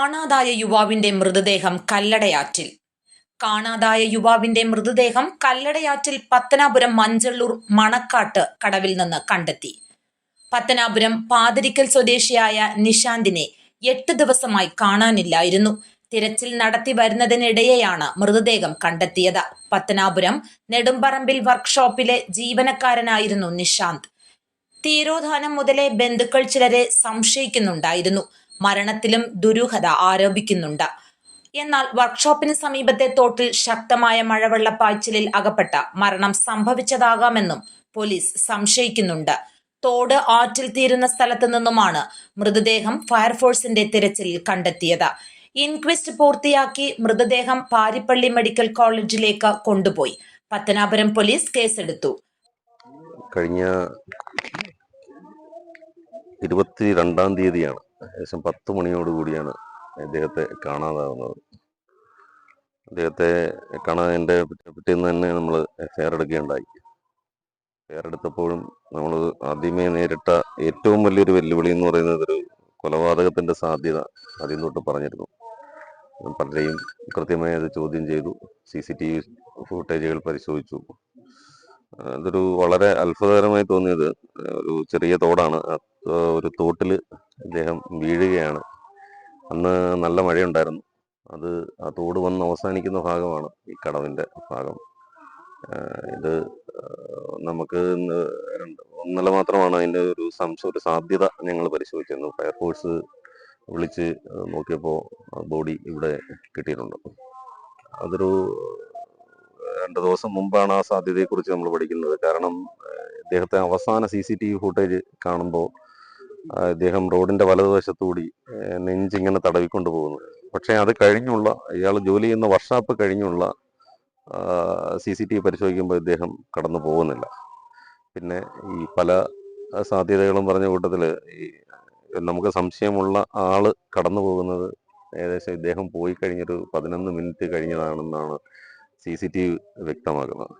കാണാതായ യുവാവിന്റെ മൃതദേഹം കല്ലടയാറ്റിൽ. കാണാതായ യുവാവിന്റെ മൃതദേഹം കല്ലടയാറ്റിൽ പത്തനാപുരം മഞ്ചള്ളൂർ മണക്കാട്ട് കടവിൽ നിന്ന് കണ്ടെത്തി. പത്തനാപുരം പാതിരിക്കൽ സ്വദേശിയായ നിഷാന്തിനെ എട്ട് ദിവസമായി കാണാനില്ലായിരുന്നു. തിരച്ചിൽ നടത്തി വരുന്നതിനിടെയാണ് മൃതദേഹം കണ്ടെത്തിയത്. പത്തനാപുരം നെടുമ്പറമ്പിൽ വർക്ക്ഷോപ്പിലെ ജീവനക്കാരനായിരുന്നു നിഷാന്ത് തീരോധാനം മുതലേ ബന്ധുക്കൾ ചിലരെ സംശയിക്കുന്നുണ്ടായിരുന്നു. മരണത്തിലും ദുരൂഹത ആരോപിക്കുന്നുണ്ട്. എന്നാൽ വർക്ക്ഷോപ്പിന് സമീപത്തെ തോട്ടിൽ ശക്തമായ മഴവെള്ളപ്പായ്ച്ചിലിൽ അകപ്പെട്ട മരണം സംഭവിച്ചതാകാമെന്നും പോലീസ് സംശയിക്കുന്നുണ്ട്. തോട് ആറ്റിൽ തീരുന്ന സ്ഥലത്തു നിന്നുമാണ് മൃതദേഹം ഫയർഫോഴ്സിന്റെ തിരച്ചിലിൽ കണ്ടെത്തിയത്. ഇൻക്വസ്റ്റ് പൂർത്തിയാക്കി മൃതദേഹം പാരിപ്പള്ളി മെഡിക്കൽ കോളേജിലേക്ക് കൊണ്ടുപോയി. പത്തനാപുരം പോലീസ് കേസെടുത്തു. കഴിഞ്ഞ ഇരുപത്തിരണ്ടാം തീയതിയാണ് ഏകദേശം പത്ത് മണിയോട് കൂടിയാണ് ഇദ്ദേഹത്തെ കാണാതാവുന്നത്. അദ്ദേഹത്തെ കാണാതിന്റെ പിറ്റേന്ന് തന്നെ നമ്മൾ എഫ്ഐആർ എടുത്തപ്പോഴും നമ്മൾ ആദ്യമേ നേരിട്ട ഏറ്റവും വലിയൊരു വെല്ലുവിളി എന്ന് പറയുന്നത് ഒരു കൊലപാതകത്തിന്റെ സാധ്യത ആദ്യം തൊട്ട് പറഞ്ഞിരുന്നു പലരെയും കൃത്യമായി അത് ചോദ്യം ചെയ്തു. സി സി ടി വി ഫുട്ടേജുകൾ പരിശോധിച്ചു. അതൊരു വളരെ അത്ഭുതകരമായി തോന്നിയത് ഒരു ചെറിയ തോടാണ്. ഒരു തോട്ടിൽ ഇദ്ദേഹം വീഴുകയാണ്. അന്ന് നല്ല മഴയുണ്ടായിരുന്നു. അത് ആ തോട് വന്ന് അവസാനിക്കുന്ന ഭാഗമാണ് ഈ കടവിന്റെ ഭാഗം. ഇത് നമുക്ക് ഒന്നല്ല മാത്രമാണ് അതിന്റെ ഒരു സംശയ ഒരു സാധ്യത ഞങ്ങൾ പരിശോധിച്ചിരുന്നു ഫയർഫോഴ്സ് വിളിച്ച് നോക്കിയപ്പോൾ ബോഡി ഇവിടെ കിട്ടിയിട്ടുണ്ട്. അതൊരു രണ്ട് ദിവസം മുമ്പാണ് ആ സാധ്യതയെക്കുറിച്ച് നമ്മൾ പഠിക്കുന്നത്. കാരണം ഇദ്ദേഹത്തെ അവസാന C C T V footage കാണുമ്പോൾ ഇദ്ദേഹം റോഡിന്റെ വലതുവശത്തുകൂടി നെഞ്ചിങ്ങനെ തടവിക്കൊണ്ട് പോകുന്നു. പക്ഷേ അത് കഴിഞ്ഞുള്ള ഇയാൾ ജോലി ചെയ്യുന്ന വർഷാപ്പ് കഴിഞ്ഞുള്ള സി സി ടി വി പരിശോധിക്കുമ്പോൾ ഇദ്ദേഹം കടന്നു പോകുന്നില്ല. പിന്നെ ഈ പല സാധ്യതകളും പറഞ്ഞ കൂട്ടത്തിൽ ഈ നമുക്ക് സംശയമുള്ള ആൾ കടന്നു പോകുന്നത് ഏകദേശം ഇദ്ദേഹം പോയി കഴിഞ്ഞൊരു പതിനൊന്ന് മിനിറ്റ് കഴിഞ്ഞതാണെന്നാണ് സി സി ടി വി വ്യക്തമാക്കുന്നത്.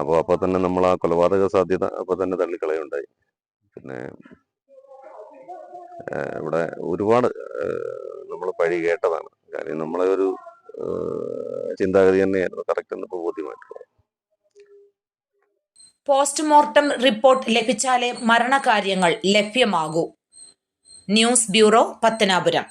അപ്പോൾ അപ്പോൾ തന്നെ നമ്മൾ ആ കൊലപാതക സാധ്യത അപ്പോൾ തന്നെ തള്ളിക്കളയുണ്ടായി പിന്നെ ഇവിടെ ഒരുപാട് നമ്മൾ പഴി കേട്ടതാണ്. കാര്യം നമ്മളെ ഒരു ചിന്താഗതി തന്നെയായിരുന്നു. കറക്റ്റ് എന്ന് ഇപ്പോൾ ബോധ്യമായിട്ടുള്ളത് പോസ്റ്റ്മോർട്ടം റിപ്പോർട്ട് ലഭിച്ചാലേ മരണകാര്യങ്ങൾ ലഭ്യമാകൂ. News bureau Pathanapuram.